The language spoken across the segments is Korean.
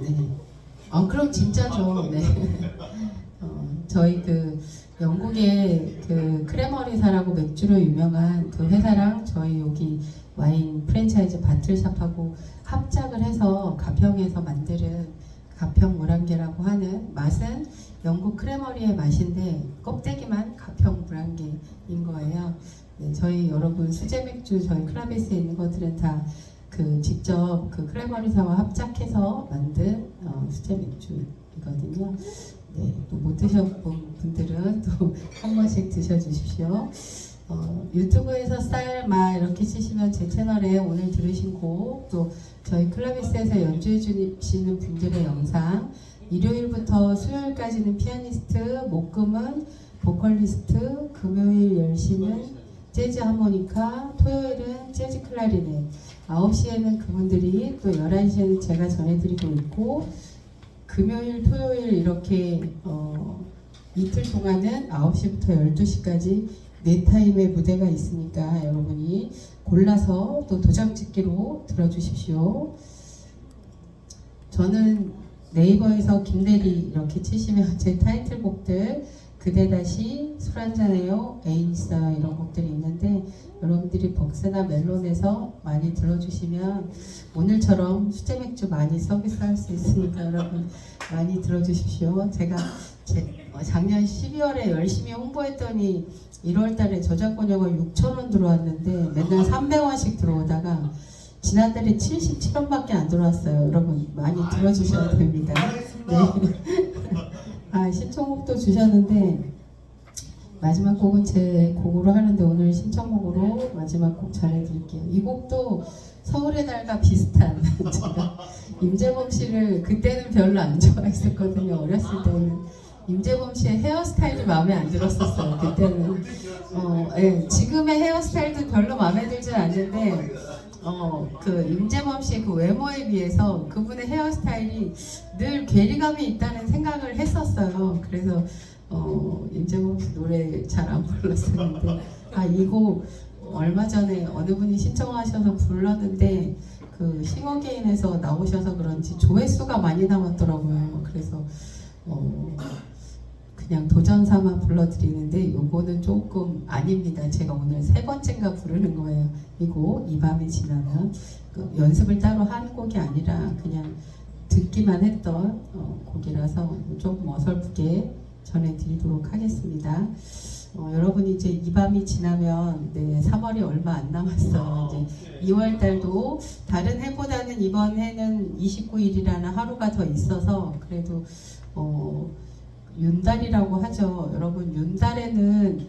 네. 아 그럼 진짜죠. 네. 어, 저희 그 영국의 그 크레머리사라고 맥주로 유명한 그 회사랑 저희 여기 와인 프랜차이즈 바틀샵하고 합작을 해서 가평에서 만드는 가평 모란게라고 하는 맛은 영국 크레머리의 맛인데 껍데기만 가평 모란게인 거예요. 네, 저희 여러분 수제 맥주 저희 클라베스에 있는 것들은 다 그 직접 그 크레머리사와 합작해서 만든 어, 수제 맥주이거든요. 네, 또못 드셔본 분들은 또 한 번씩 드셔주십시오. 어, 유튜브에서 쌀마 이렇게 치시면 제 채널에 오늘 들으신 곡, 또 저희 클라비스에서 연주해 주시는 분들의 영상, 일요일부터 수요일까지는 피아니스트, 목금은 보컬리스트, 금요일 10시는 재즈 하모니카, 토요일은 재즈 클라리넷, 9시에는 그분들이 또 11시에는 제가 전해드리고 있고, 금요일, 토요일 이렇게 어, 이틀 동안은 9시부터 12시까지 네 타임의 무대가 있으니까 여러분이 골라서 또 도장 찍기로 들어주십시오. 저는 네이버에서 김대리 이렇게 치시면 제 타이틀곡들 그대 다시 술 한잔해요 애인 있어 이런 곡들이 있는데 여러분들이 벅스나 멜론에서 많이 들어주시면 오늘처럼 수제 맥주 많이 서비스할 수 있으니까 여러분 많이 들어주십시오. 제가 제, 어, 작년 12월에 열심히 홍보했더니 1월달에 저작권료가 6천 원 들어왔는데 맨날 300원씩 들어오다가 지난달에 77원밖에 안 들어왔어요. 여러분 많이 들어주셔야 됩니다. 네. 아 신청곡도 주셨는데 마지막 곡은 제 곡으로 하는데 오늘 신청곡으로 마지막 곡 전해드릴게요. 이 곡도 서울의 달과 비슷한 제가 임재범 씨를 그때는 별로 안 좋아했었거든요. 어렸을 때는 임재범 씨의 헤어스타일이 마음에 안 들었었어요. 그때는 어, 예, 지금의 헤어스타일도 별로 마음에 들진 않는데 어, 그 임재범 씨의 그 외모에 비해서 그분의 헤어스타일이 늘 괴리감이 있다는 했었어요. 그래서 어, 임재범 씨 노래 잘 안 불렀었는데 아 이거 얼마 전에 어느 분이 신청하셔서 불렀는데 그 싱어게인에서 나오셔서 그런지 조회수가 많이 남았더라고요. 그래서 어, 그냥 도전 삼아 불러드리는데 요거는 조금 아닙니다. 제가 오늘 세 번째인가 부르는 거예요. 이거 이 밤이 지나면 그 연습을 따로 한 곡이 아니라 그냥 듣기만 했던 어, 곡이라서 조금 어설프게 전해드리도록 하겠습니다. 어, 여러분이 이제 이 밤이 지나면 네, 3월이 얼마 안 남았어요. 이제 2월 달도 다른 해보다는 이번 해는 29일이라는 하루가 더 있어서 그래도 어, 윤달이라고 하죠. 여러분 윤달에는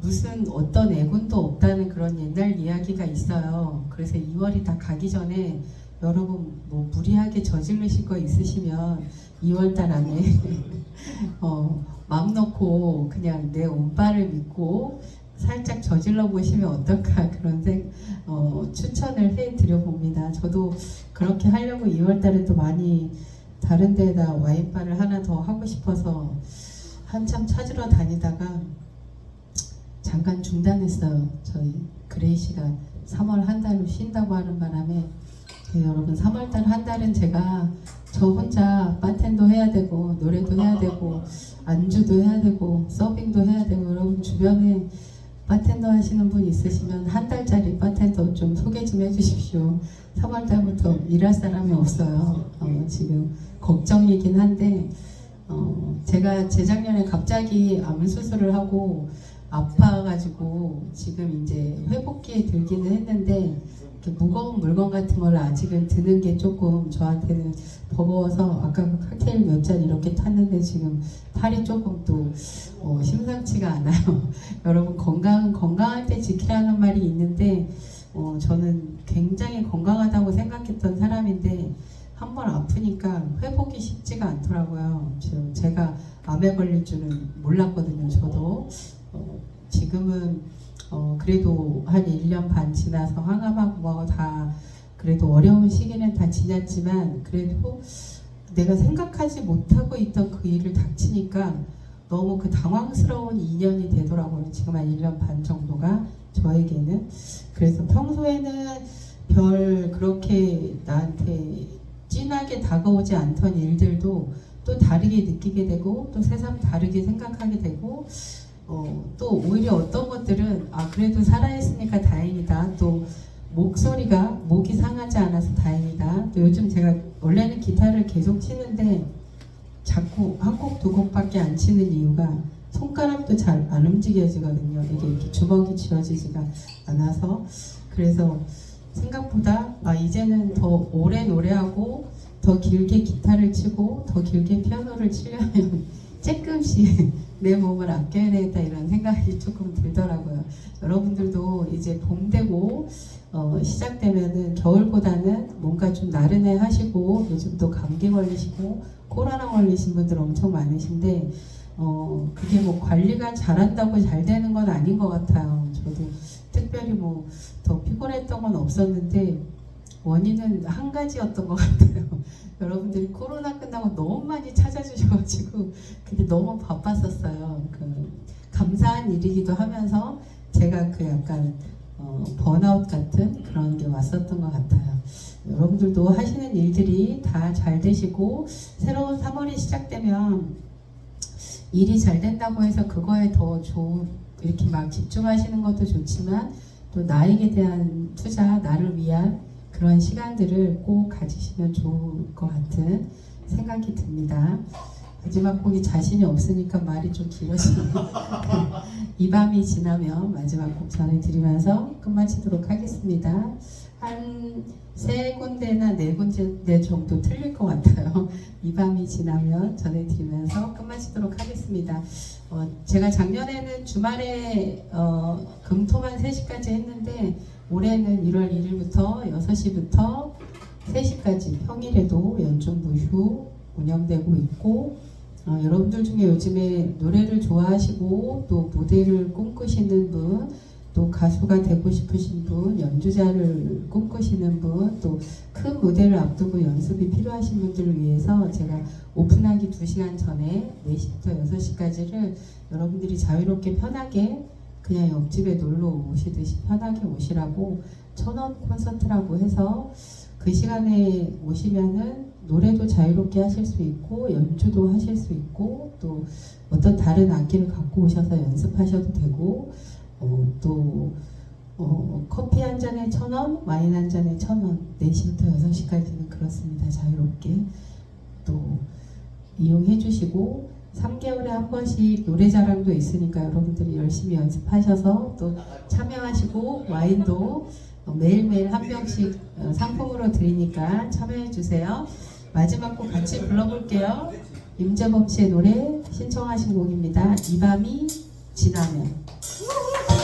무슨 어떤 애군도 없다는 그런 옛날 이야기가 있어요. 그래서 2월이 다 가기 전에 여러분 뭐 무리하게 저지르실 거 있으시면 2월달 안에 어, 마음 놓고 그냥 내 운빨을 믿고 살짝 저질러 보시면 어떨까 그런 생, 어, 추천을 해드려 봅니다. 저도 그렇게 하려고 2월달에 또 많이 다른 데에다 와인바를 하나 더 하고 싶어서 한참 찾으러 다니다가 잠깐 중단했어요. 저희 그레이 씨가 3월 한 달로 쉰다고 하는 바람에 그 여러분 3월달 한 달은 제가 저 혼자 바텐도 해야 되고 노래도 해야 되고 안주도 해야 되고 서빙도 해야 되고 여러분 주변에 바텐더 하시는 분 있으시면 한 달짜리 바텐더 좀 소개 좀 해주십시오. 3월달부터 일할 사람이 없어요. 어, 지금 걱정이긴 한데 어, 제가 재작년에 갑자기 암 수술을 하고 아파가지고 지금 이제 회복기에 들기는 했는데 무거운 물건 같은 걸 아직은 드는 게 조금 저한테는 버거워서 아까 그 칵테일 몇 잔 이렇게 탔는데 지금 팔이 조금 또 어, 심상치가 않아요. 여러분 건강 건강할 때 지키라는 말이 있는데 어, 저는 굉장히 건강하다고 생각했던 사람인데 한 번 아프니까 회복이 쉽지가 않더라고요. 지금 제가 암에 걸릴 줄은 몰랐거든요. 저도 어, 지금은 어, 그래도 한 1년 반 지나서 항암하고 뭐 다 그래도 어려운 시기는 다 지났지만 그래도 내가 생각하지 못하고 있던 그 일을 닥치니까 너무 그 당황스러운 2년이 되더라고요. 지금 한 1년 반 정도가 저에게는. 그래서 평소에는 별 그렇게 나한테 진하게 다가오지 않던 일들도 또 다르게 느끼게 되고 또 세상 다르게 생각하게 되고 어, 또 오히려 어떤 것들은 아 그래도 살아있으니까 다행이다. 또 목소리가 목이 상하지 않아서 다행이다. 또 요즘 제가 원래는 기타를 계속 치는데 자꾸 한 곡 두 곡밖에 안 치는 이유가 손가락도 잘 안 움직여지거든요. 이게 이렇게 주먹이 쥐어지지가 않아서. 그래서 생각보다 아 이제는 더 오래 노래하고 더 길게 기타를 치고 더 길게 피아노를 치려면 조금씩 내 몸을 아껴야 되겠다 이런 생각이 조금 들더라고요. 여러분들도 이제 봄 되고 어, 시작되면은 겨울보다는 뭔가 좀 나른해 하시고 요즘 또 감기 걸리시고 코로나 걸리신 분들 엄청 많으신데 어, 그게 뭐 관리가 잘한다고 잘 되는 건 아닌 것 같아요. 저도 특별히 뭐 더 피곤했던 건 없었는데 원인은 한 가지였던 것 같아요. 여러분들이 코로나 끝나고 너무 많이 찾아주셔가지고 그게 너무 바빴었어요. 그 감사한 일이기도 하면서 제가 그 약간 어, 번아웃 같은 그런 게 왔었던 것 같아요. 여러분들도 하시는 일들이 다 잘 되시고 새로운 3월이 시작되면 일이 잘 된다고 해서 그거에 더 좋은 이렇게 막 집중하시는 것도 좋지만 또 나에게 대한 투자, 나를 위한 그런 시간들을 꼭 가지시면 좋을 것 같은 생각이 듭니다. 마지막 곡이 자신이 없으니까 말이 좀 길어지네요. 이 밤이 지나면 마지막 곡 전해드리면서 끝마치도록 하겠습니다. 한 세 군데나 네 군데 정도 틀릴 것 같아요. 이 밤이 지나면 전해드리면서 끝마치도록 하겠습니다. 어, 제가 작년에는 주말에 어, 금토만 3시까지 했는데 올해는 1월 1일부터 6시부터 3시까지 평일에도 연중 무휴 운영되고 있고 어, 여러분들 중에 요즘에 노래를 좋아하시고 또 무대를 꿈꾸시는 분, 또 가수가 되고 싶으신 분, 연주자를 꿈꾸시는 분, 또 큰 무대를 앞두고 연습이 필요하신 분들을 위해서 제가 오픈하기 2시간 전에 4시부터 6시까지를 여러분들이 자유롭게 편하게 그냥 옆집에 놀러 오시듯이 편하게 오시라고 천원 콘서트라고 해서 그 시간에 오시면은 노래도 자유롭게 하실 수 있고 연주도 하실 수 있고 또 어떤 다른 악기를 갖고 오셔서 연습하셔도 되고 어, 또 어, 커피 한 잔에 천 원, 와인 한 잔에 천 원, 4시부터 6시까지는 그렇습니다. 자유롭게 또 이용해 주시고 3개월에 한 번씩 노래자랑도 있으니까 여러분들이 열심히 연습하셔서 또 참여하시고 와인도 어, 매일매일 한 병씩 어, 상품으로 드리니까 참여해 주세요. 마지막 곡 같이 불러볼게요. 임재범 씨의 노래 신청하신 곡입니다. 이 밤이 지나면. 볼